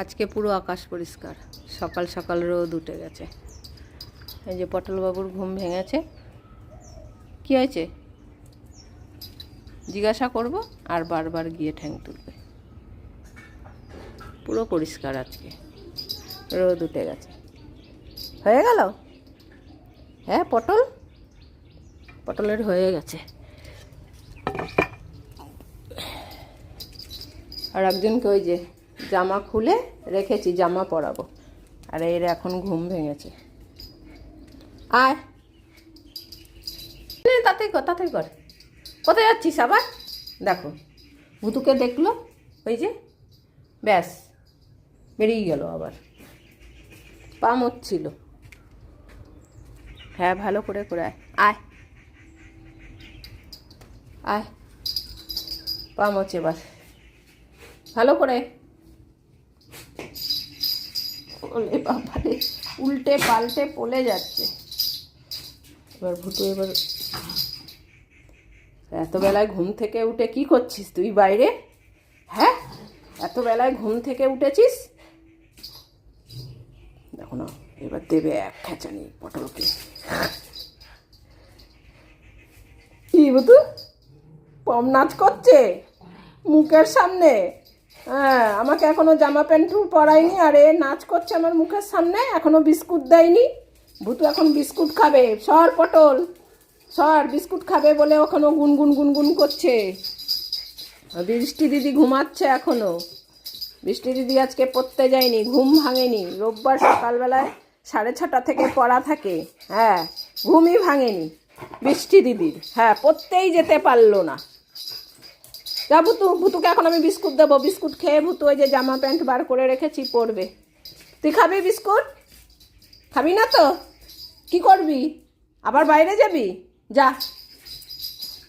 আজকে পুরো আকাশ পরিষ্কার। সকাল সকাল রোদ উঠে গেছে। এই যে পটলবাবুর ঘুম ভেঙেছে। কি হয়েছে? জিজ্ঞাসা করব আর বারবার গিয়ে ঠ্যাং তুলবে। পুরো পরিষ্কার আজকে। রোদ উঠে গেছে। হয়ে গেল? হ্যাঁ পটল? পটলের হয়ে গেছে। আর একজনকে ওই যে জামা খুলে রেখেছি, জামা পরাবো। আর এর এখন ঘুম ভেঙেছে। আয়। তাড়াতাড়ি কর তাড়াতাড়ি কর। কোথায় যাচ্ছিস আবার? দেখো ভুতুকে দেখল, ওই যে, ব্যাস, বেরিয়ে গেল আবার। পা মচ্ছিল। হ্যাঁ ভালো করে করে আয়। আয়। পা মরছে এবার ভালো করে ওলে বাবারে, উল্টে পাল্টে পলে যাচ্ছে। এবার ভুতু এবার এত বেলায় ঘুম থেকে উঠে কি করছিস তুই বাইরে? হ্যাঁ? এত বেলায় ঘুম থেকে উঠেছিস? দেখো না, এবার দেবে এক খেঁচানি পটলকে। কি বুতু পম নাচ করছে মুখের সামনে? হ্যাঁ আমাকে এখনও জামা প্যান্ট পরায়নি আর এ নাচ করছে আমার মুখের সামনে, এখনও বিস্কুট দেয়নি। ভুতু এখন বিস্কুট খাবে। সর পটল, সর, বিস্কুট খাবে বলে ওখানে গুনগুন গুনগুন করছে। বৃষ্টি দিদি ঘুমাচ্ছে এখনও। বৃষ্টি দিদি আজকে পড়তে যায়নি, ঘুম ভাঙেনি। রোববার সকালবেলায় সাড়ে ছটা থেকে পড়া থাকে। হ্যাঁ ঘুমই ভাঙেনি বৃষ্টি দিদির। হ্যাঁ পড়তেই যেতে পারল না। যা ভুতু ভুতুকে এখন আমি বিস্কুট দেবো। বিস্কুট খেয়ে ভুতু ওই যে জামা প্যান্ট বার করে রেখেছি, পরবে। তুই খাবি বিস্কুট? খাবি না তো? কি করবি? আবার বাইরে যাবি? যা।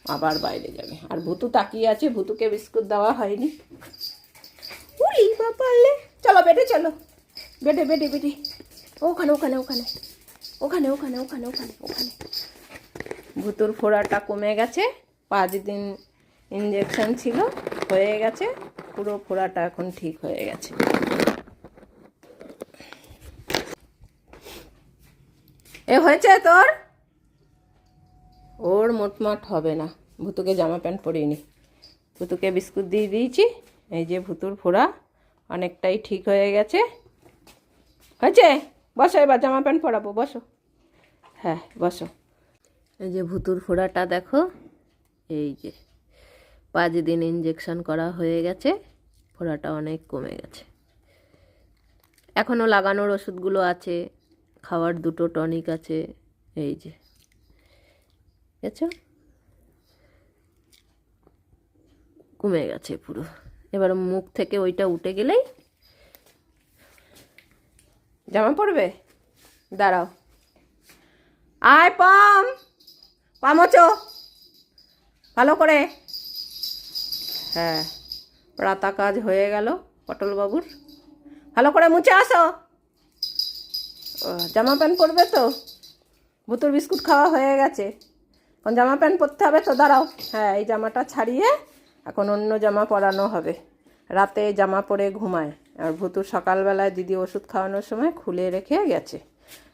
আবার বাইরে যাবে। আর ভুতু তাকিয়ে আছে, ভুতুকে বিস্কুট দেওয়া হয়নি। উলি বাপালে চলো, বেটে চলো। বেটে বেটে বেটে। ওখানে ওখানে ওখানে। ওখানে ওখানে ওখানে ওখানে ওখানে। ভুতুর ফোড়াটা কমে গেছে। পাঁচ দিন ইঞ্জেকশন ছিল, হয়ে গেছে, পুরো ফোড়াটা এখন ঠিক হয়ে গেছে। এ হয়েছে তোর? ওর মোটমাট হবে না। ভুতুকে জামা প্যান্ট পরিয়ে নি। ভুতুকে বিস্কুট দিয়ে দিয়েছি। এই যে ভুতুর ফোড়া, অনেকটাই ঠিক হয়ে গেছে। হয়েছে? বসো এবার, জামা প্যান্ট পরাবো, বসো। হ্যাঁ বসো। এই যে ভুতুর ফোড়াটা দেখো, এই যে। পাঁচ দিন ইঞ্জেকশন করা হয়ে গেছে, ফোড়াটা অনেক কমে গেছে। এখনও লাগানোর ওষুধগুলো আছে, খাওয়ার দুটো টনিক আছে, এই যে। গেছো? কমে গেছে পুরো। এবার মুখ থেকে ওইটা উঠে গেলেই জামা পড়বে দাঁড়াও। আয়, পাম! পামচো ভালো করে। হ্যাঁ। প্রাতা কাজ হয়ে গেল পটলবাবুর। ভালো করে মুছে আসো। জামা প্যান্ট পরবে তো? ভুতুর বিস্কুট খাওয়া হয়ে গেছে। এখন জামা প্যান্ট পরতে হবে তো, দাঁড়াও। হ্যাঁ এই জামাটা ছাড়িয়ে এখন অন্য জামা পরানো হবে। রাতে জামা পরে ঘুমায়। আর ভুতুর সকালবেলায় দিদি ওষুধ খাওয়ানোর সময় খুলে রেখে গেছে।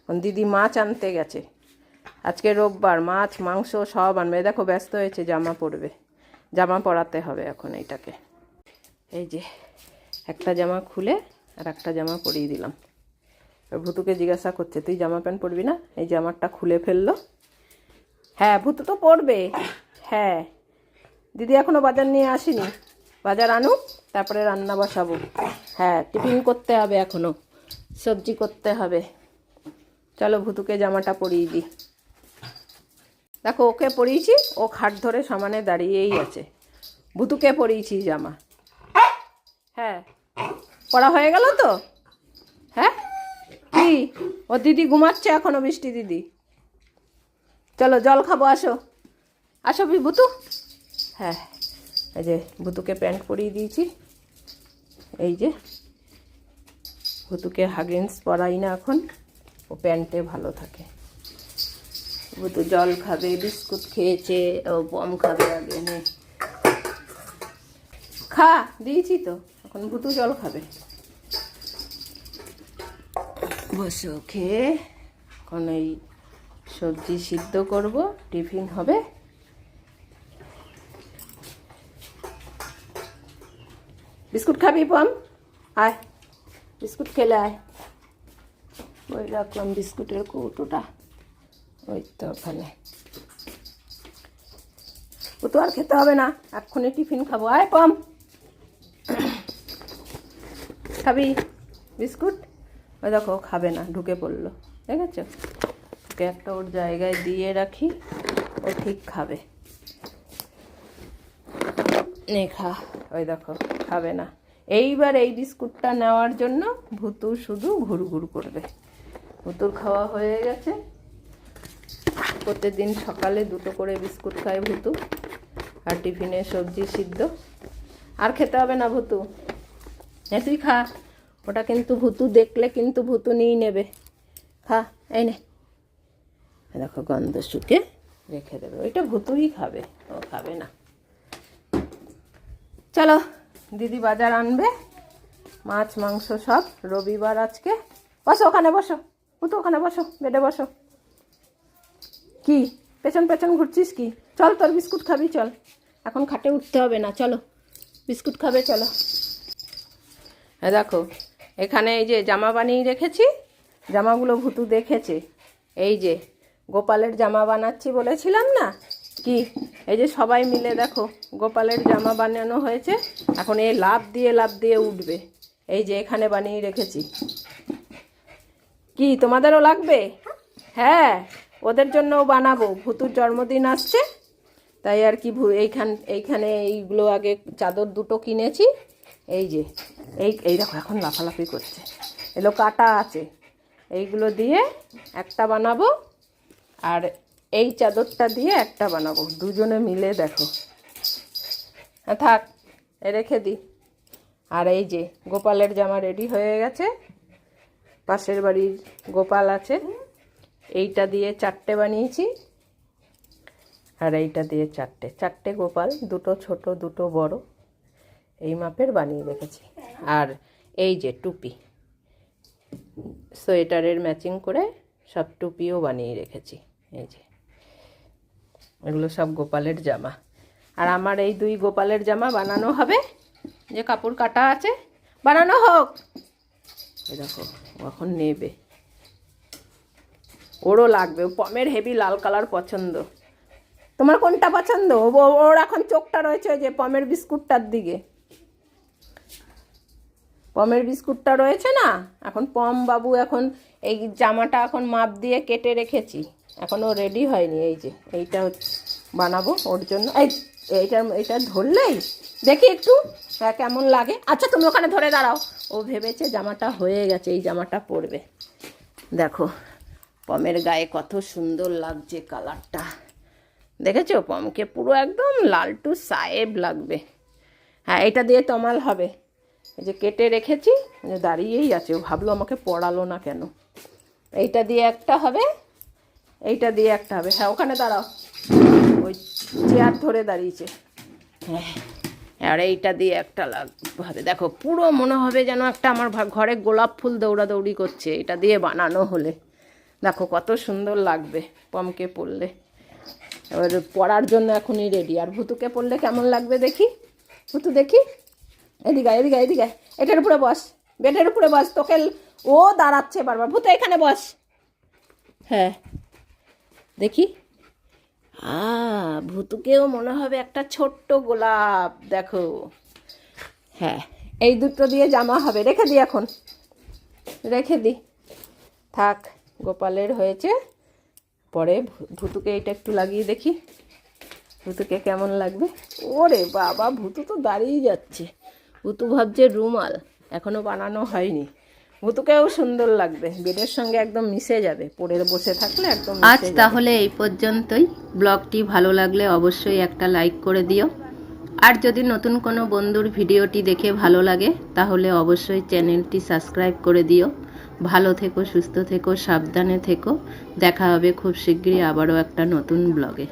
এখন দিদি মাছ আনতে গেছে। আজকে রোববার, মাছ, মাংস সব আনবে। দেখো, ব্যস্ত হয়েছে, জামা পরবে। জামা পরাতে হবে এখন এইটাকে। এই যে, একটা জামা খুলে আর একটা জামা পরিয়ে দিলাম। ভুতুকে জিজ্ঞাসা করছে, তুই জামা প্যান্ট পরবি না? এই জামাটা খুলে ফেলল। হ্যাঁ ভুতু তো পরবে। হ্যাঁ। দিদি এখনও বাজার নিয়ে আসিনি। বাজার আনুক, তারপরে রান্না বসাবো। হ্যাঁ টিফিন করতে হবে এখনও। সবজি করতে হবে। চলো ভুতুকে জামাটা পরিয়ে দিই। দেখো, ওকে পরিয়েছি, ও খাট ধরে সমানে দাঁড়িয়েই আছে। ভুতুকে পরিয়েছি, জামা। হ্যাঁ। পড়া হয়ে গেল তো? হ্যাঁ? কি? ও দিদি ঘুমাচ্ছে এখনও বৃষ্টি দিদি। চলো, জল খাব, আসো। আসো বুতু। হ্যাঁ এই যে ভুতুকে প্যান্ট পরিয়ে দিয়েছি। এই যে ভুতুকে হাগিন্স পরাই না এখন, ও প্যান্টে ভালো থাকে। ভুতু জল খাবে, বিস্কুট খেয়েছে, ও পম খাবে আগে খা, দিয়েছি তো, এখন ভুতু জল খাবে। বসে খেয়ে এখন এই সবজি সিদ্ধ করব, টিফিন হবে। বিস্কুট খাবি পাম আয়, বিস্কুট খেলে আয়। ওই রাখলাম বিস্কুটের কৌটোটা। ওই তো ওখানে ও তো আর খেতে হবে না, এক্ষুনি টিফিন খাব। আয় পাম খাবি? বিস্কুট? ওই দেখো খাবে না, ঢুকে পড়ল, দেখেছ? ওকে একটা ওর জায়গায় দিয়ে রাখি, ও ঠিক খাবে। নে খা, ওই দেখো, খাবে না। এইবার এই বিস্কুটটা নেওয়ার জন্য ভুতু শুধু ঘুরঘুর করবে। ভুতুর খাওয়া হয়ে গেছে। প্রত্যেকদিন সকালে দুটো করে বিস্কুট খায় ভুতু, আর টিফিনে সবজি সিদ্ধ। আর খেতে হবে না ভুতু। হ্যাঁ তুই খা, ওটা কিন্তু ভুতু দেখলে কিন্তু ভুতু নিয়ে নেবে। খা, এই নে। দেখো, গন্ধ শুকে রেখে দেবে। ওইটা ভুতুই খাবে, ও খাবে না। চলো, দিদি বাজার আনবে। মাছ, মাংস সব। রবিবার আজকে। বসো, ওখানে বসো। ভুতু, ওখানে বসো, বেডে বসো। কি? পেছন পেছন ঘুরছিস কি? চল তোর বিস্কুট খাবি, চল। এখন খাটে উঠতে হবে না, চলো। বিস্কুট খাবে, চলো। হ্যাঁ দেখো, এখানে এই যে জামা বানিয়ে রেখেছি, জামাগুলো ভুতু দেখেছে। এই যে, গোপালের জামা বানাচ্ছি বলেছিলাম না? কি? এই যে সবাই মিলে দেখো, গোপালের জামা বানানো হয়েছে, এখন এই লাভ দিয়ে লাভ দিয়ে উঠবে। এই যে এখানে বানিয়ে রেখেছি। কি, তোমাদেরও লাগবে? হ্যাঁ। ওদের জন্যও বানাবো। ভুতুর জন্মদিন আসছে, তাই আর কি এইখান এইখানে এইগুলো আগে চাদর দুটো কিনেছি। এই যে, এই এই দেখো, এখন লাফালাফি করছে। এগুলো কাটা আছে। এইগুলো দিয়ে একটা বানাবো, আর এই চাদরটা দিয়ে একটা বানাবো। দুজনে মিলে দেখো। হ্যাঁ থাক রেখে দিই আর এই যে, গোপালের জামা রেডি হয়ে গেছে। পাশের বাড়ির গোপাল আছে। এইটা দিয়ে চারটে বানিয়েছি আর এইটা দিয়ে চারটে। চারটে গোপাল, দুটো ছোট, দুটো বড়, এই মাপের বানিয়ে রেখেছি। আর এই যে টুপি, সোয়েটারের ম্যাচিং করে সব টুপিও বানিয়ে রেখেছি। এই যে, এগুলো সব গোপালের জামা। আর আমার এই দুই গোপালের জামা বানানো হবে, যে কাপড় কাটা আছে, বানানো হোক। দেখো এখন নেবে। ওরও লাগবে পমের হেভি লাল কালার পছন্দ। তোমার কোনটা পছন্দ? ওর এখন চোখটা রয়েছে যে পমের বিস্কুটটার দিকে। পমের বিস্কুটটা রয়েছে না? এখন পম বাবু এখন এই জামাটা এখন মাপ দিয়ে কেটে রেখেছি। এখনও রেডি হয়নি এই যে এইটা বানাবো ওর জন্য। এই এইটা এইটা ধরলেই? দেখি একটু হ্যাঁ, কেমন লাগে। আচ্ছা তুমি ওখানে ধরে দাঁড়াও। ও ভেবেছে জামাটা হয়ে গেছে এই জামাটা পরবে। দেখো পমের গায়ে কত সুন্দর লাগছে কালারটা। দেখেছ পমকে? পুরো একদম লালটু সাহেব লাগবে। হ্যাঁ এটা দিয়ে তমাল হবে। যে কেটে রেখেছি দাঁড়িয়েই আছে। ও ভাবলো আমাকে পড়ালো না কেন। এইটা দিয়ে একটা হবে, এইটা দিয়ে একটা হবে। হ্যাঁ ওখানে দাঁড়াও। ওই চেয়ার ধরে দাঁড়িয়েছে। হ্যাঁ আর এইটা দিয়ে একটা লাগ হবে দেখো, পুরো মনে হবে যেন একটা আমার ঘরে গোলাপ ফুল দৌড়াদৌড়ি করছে। এটা দিয়ে বানানো হলে। দেখো কত সুন্দর লাগবে পমকে পরলে এবার পড়ার জন্য এখনই রেডি আর ভুতুকে পড়লে কেমন লাগবে দেখি? ভুতু দেখি। এদিকে এদিকে এদিকে এটার উপরে বস। বেডের উপরে বস, তোকে ও দাঁড়াচ্ছে বারবার। ভূত, এখানে বস। হ্যাঁ। দেখি। আ, ভুতুকেও মনে হবে একটা ছোট্ট গোলাপ, দেখো। হ্যাঁ এই দুটো দিয়ে জামা হবে। রেখে দিই এখন। রেখে দিই থাক। গোপালের হয়েছে। পরে ভুতুকে এটা একটু লাগিয়ে দেখি। ভুতুকে কেমন লাগবে? ওরে বাবা ভুতু তো দাঁড়িয়ে যাচ্ছে। ভুতু ভাবছে রুমাল এখনও বানানো হয়নি। ভুতুকেও সুন্দর লাগবে। বেডের সঙ্গে একদম মিশে যাবে। পরে বসে থাকলে একদম আজ তাহলে এই পর্যন্তই। ব্লগটি ভালো লাগলে অবশ্যই একটা লাইক করে দিও। আর যদি নতুন কোনো বন্ধুর ভিডিওটি দেখে ভালো লাগে তাহলে অবশ্যই চ্যানেলটি সাবস্ক্রাইব করে দিও। ভালো থেকো সুস্থ থেকো সাবধানে থেকো। দেখা হবে খুব শীঘ্রই আবারও একটা নতুন ব্লগে